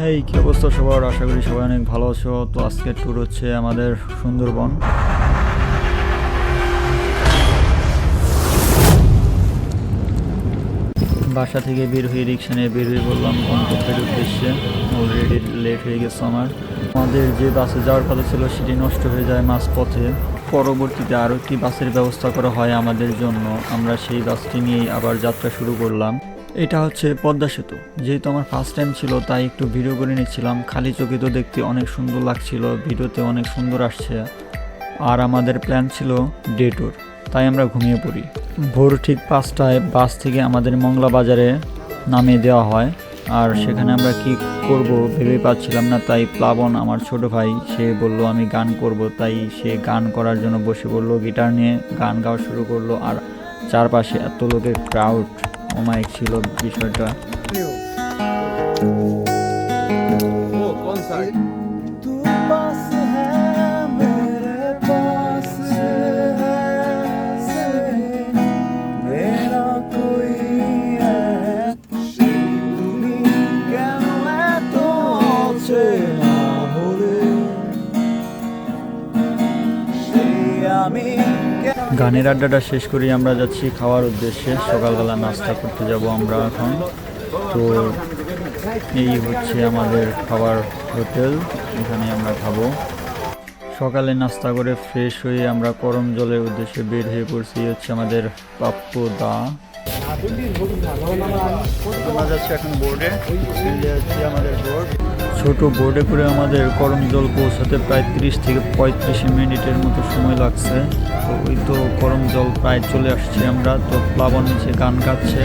হেই কি অবস্থা সবার? আশা করি সবাই অনেক ভালো আছো। তো আজকের ট্যুর হচ্ছে আমাদের সুন্দরবন। বাসা থেকে বের হয়ে রিক্সা নিয়ে বের হয়ে বললাম, গন্তব্যের উদ্দেশ্যে। অলরেডি লেট হয়ে গেছে আমার। আমাদের যে বাসে যাওয়ার কথা ছিল, সেটি নষ্ট হয়ে যায় মাঝপথে। পরবর্তীতে আরও একটি বাসের ব্যবস্থা করা হয় আমাদের জন্য। আমরা সেই বাসটি নিয়েই আবার যাত্রা শুরু করলাম। এটা হচ্ছে পদ্মা সেতু। যেহেতু আমার ফার্স্ট টাইম ছিল, তাই একটু ভিডিও করে নিচ্ছিলাম। খালি চোখে তো দেখতে অনেক সুন্দর লাগছিল, ভিডিওতে অনেক সুন্দর আসছে। আর আমাদের প্ল্যান ছিল ডে ট্যুর তাই আমরা ঘুমিয়ে পড়ি। ভোর ঠিক পাঁচটায় বাস থেকে আমাদের মংলা বাজারে নামিয়ে দেওয়া হয়। আর সেখানে আমরা কি করব ভেবে পাচ্ছিলাম না, তাই প্লাবন আমার ছোট ভাই, সে বলল, আমি গান করব। তাই সে গান করার জন্য বসে পড়ল গিটার নিয়ে গান গাওয়া শুরু করল। আর চারপাশে এত লোকের ক্রাউড অমায়িক ছিল বিষয়টা। গানের আড্ডাটা শেষ করি, আমরা যাচ্ছি খাওয়ার উদ্দেশ্যে। সকালবেলা নাস্তা করতে যাব আমরা এখন। তো এই হচ্ছে আমাদের খাবার হোটেল, এখানে আমরা খাব। সকালে নাস্তা করে ফ্রেশ হয়ে আমরা করম জলের উদ্দেশ্যে বের হয়ে পড়ছি হচ্ছে আমাদের প্রাপ্য দা। আমরা যাচ্ছি এখন বোর্ডে আমাদের বোর্ড ছোট বোর্ডে করে আমাদের করম জল পৌঁছাতে প্রায় তিরিশ থেকে পঁয়ত্রিশ মিনিটের মতো সময় লাগছে। তো ওই তো করম জল প্রায় চলে আসছে আমরা। তো প্লাবন নিচে গান গাচ্ছে।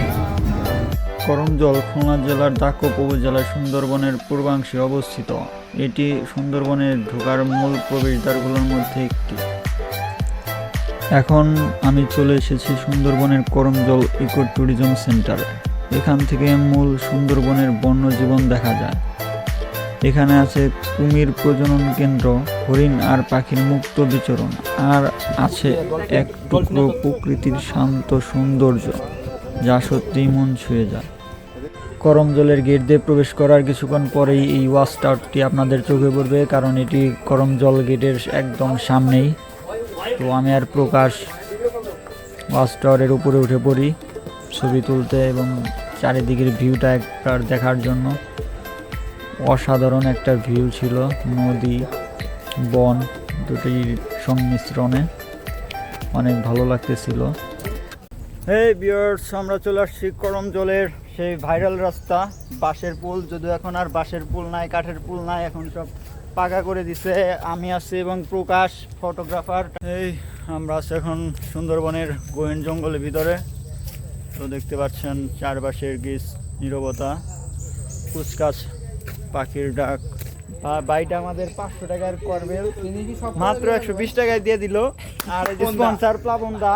করম জল খুলনা জেলার দাকপ উপজেলার সুন্দরবনের পূর্বাংশে অবস্থিত। এটি সুন্দরবনের ঢোকার মূল প্রবেশদ্বারগুলোর মধ্যে একটি। এখন আমি চলে এসেছি সুন্দরবনের করমজল ইকো ট্যুরিজম সেন্টার। এখান থেকে মূল সুন্দরবনের বন্যজীবন দেখা যায়। এখানে আছে কুমির প্রজনন কেন্দ্র, হরিণ আর পাখির মুক্ত বিচরণ, আর আছে এক টুকরো প্রকৃতির শান্ত সৌন্দর্য, যা সত্যিই মন ছুঁয়ে যায়। করমজলের গেট দিয়ে প্রবেশ করার কিছুক্ষণ পরেই এই ওয়াচ টাওয়ারটি আপনাদের চোখে পড়বে, কারণ এটি করমজল গেটের একদম সামনেই। তো আমি আর প্রকাশ ওয়াচ টাওয়ারের উপরে উঠে পড়ি, ছবি তুলতে এবং চারিদিকের ভিউটা একবার দেখার জন্য। অসাধারণ একটা ভিউ ছিল, নদী, বন দুটির সংমিশ্রণে। অনেক ভালো লাগতেছিল। হে বিয়ার্স আমরা চলে আসছি করম জলের সেই ভাইরাল রাস্তা, বাঁশের পুল। যদিও এখন আর বাঁশের পুল নাই, কাঠের পুল নাই, এখন সব পাকা করে দিছে। আমি আছি এবং প্রকাশ ফটোগ্রাফার। এই, আমরা আছি এখন সুন্দরবনের গোয়েন জঙ্গলের ভিতরে। তো দেখতে পাচ্ছেন চারপাশের গিস, নিরবতা কুচকাচ পাখির ডাক। আমাদের পাঁচশো টাকার করবে মাত্র একশো বিশ টাকায় দিয়ে দিল। আর স্পন্সার প্লাবন দা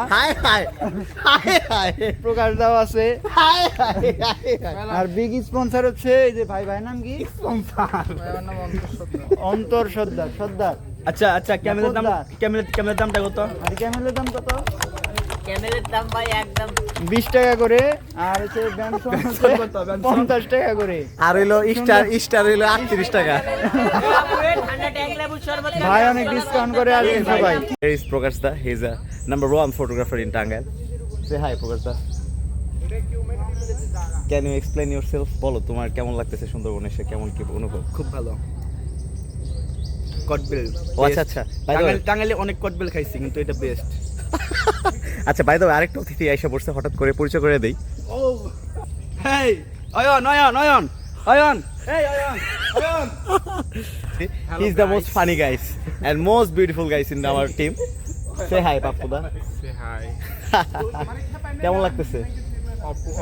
প্রকাশ দাও আছে। আর বিগ স্পন্সার হচ্ছে এই যে ভাই ভাই নাম কি? অন্তর সর্দার সর্দার। আচ্ছা আচ্ছা ক্যামেরার দাম ক্যামেরা ক্যামেরার দামটা কত? আর ক্যামেরার দাম কত? ক্যামেরার দাম ভাই একদম বিশ টাকা করে আর হচ্ছে ব্যানসন কত? টাকা করে। স্টার স্টার টাকা। ভাই অনেক ডিসকাউন্ট করে সবাই explain yourself? বলো তোমার কেমন লাগতেছে সুন্দরবনে এসে? কেমন কি অনুভব? খুব ভালো। কটবেল ও আচ্ছা আচ্ছা। টাঙ্গাইলে অনেক কটবেল খাইছি কিন্তু এটা বেস্ট আচ্ছা বাই দ্য আরেকটা অতিথি এসে পড়ছে হঠাৎ করে পরিচয় করে দেই। ও হেই অয়ন অয়ন অয়ন অয়ন এই Ayan Ayan. He is the most funny guys and most beautiful guys in our team say hi পাপ্পুদা hi কেমন লাগতেছে?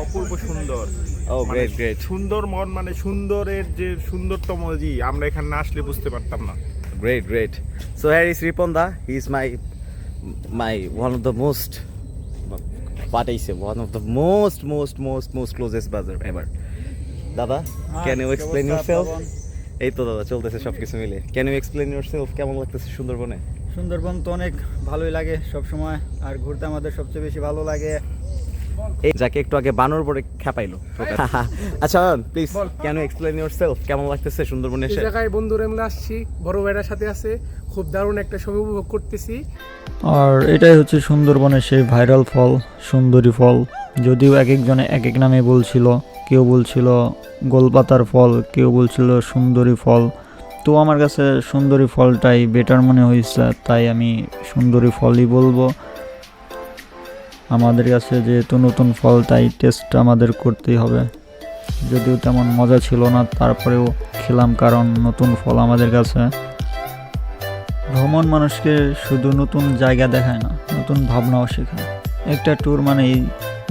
অপূর্ব সুন্দর। ও গ্রেট গ্রেট সুন্দর মন মানে সুন্দরের যে সুন্দরতম জি আমরা এখানে না আসলে বুঝতে পারতাম না। Great, great. So here is Riponda. He is my my one of the most what one of the most most most most closest brother ever দাদা can you explain your self এই তো দাদা চলতেছে সব কিছু মিলে। Can you explain your self কেমন লাগতেছে সুন্দরবনে? সুন্দরবন তো অনেক ভালোই লাগে সব সময় আর ঘুরতে আমাদের সবচেয়ে বেশি ভালো লাগে। এই যাকে একটু আগে বানর পরে খেপাইলো। আচ্ছা please can you explain yourself কেমন লাগতেছে সুন্দরবনে এসে? জায়গায় বন্ধুরা আমরা আসছি বড় ভাইয়ের সাথে আছে খুব দারুণ একটা সময় উপভোগ করতেছি। আর এটাই হচ্ছে সুন্দরবনের সেই ভাইরাল ফল সুন্দরী ফল। যদিও এক একজনে এক এক নামে বলছিল কেউ বলছিল গোলপাতার ফল কেউ বলছিল সুন্দরী ফল। তো আমার কাছে সুন্দরী ফলটাই বেটার মনে হয়েছে তাই আমি সুন্দরী ফলই বলব। আমাদের কাছে যেহেতু নতুন ফল, তাই টেস্ট আমাদের করতেই হবে। যদিও তেমন মজা ছিল না, তারপরেও খেলাম কারণ নতুন ফল আমাদের কাছে। ভ্রমণ মানুষকে শুধু নতুন জায়গা দেখায় না, নতুন ভাবনাও শেখায়। একটা ট্যুর মানেই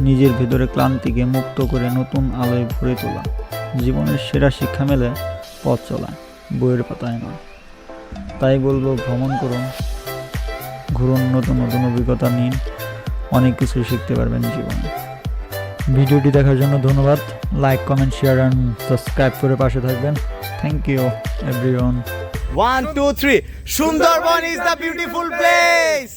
নিজের ভিতরে ক্লান্তিকে মুক্ত করে নতুন আলোয় ভরে তোলা। জীবনের সেরা শিক্ষা মেলে পথ চলা, বইয়ের পাতায় না তাই বলব, ভ্রমণ করুন, ঘুরুন, নতুন নতুন অভিজ্ঞতা নিন। অনেক কিছু শিখতে পারবেন জীবনে। ভিডিওটি দেখার জন্য ধন্যবাদ। Like comment share and subscribe করে পাশে থাকবেন। Thank you everyone one two three Sundarban is the beautiful place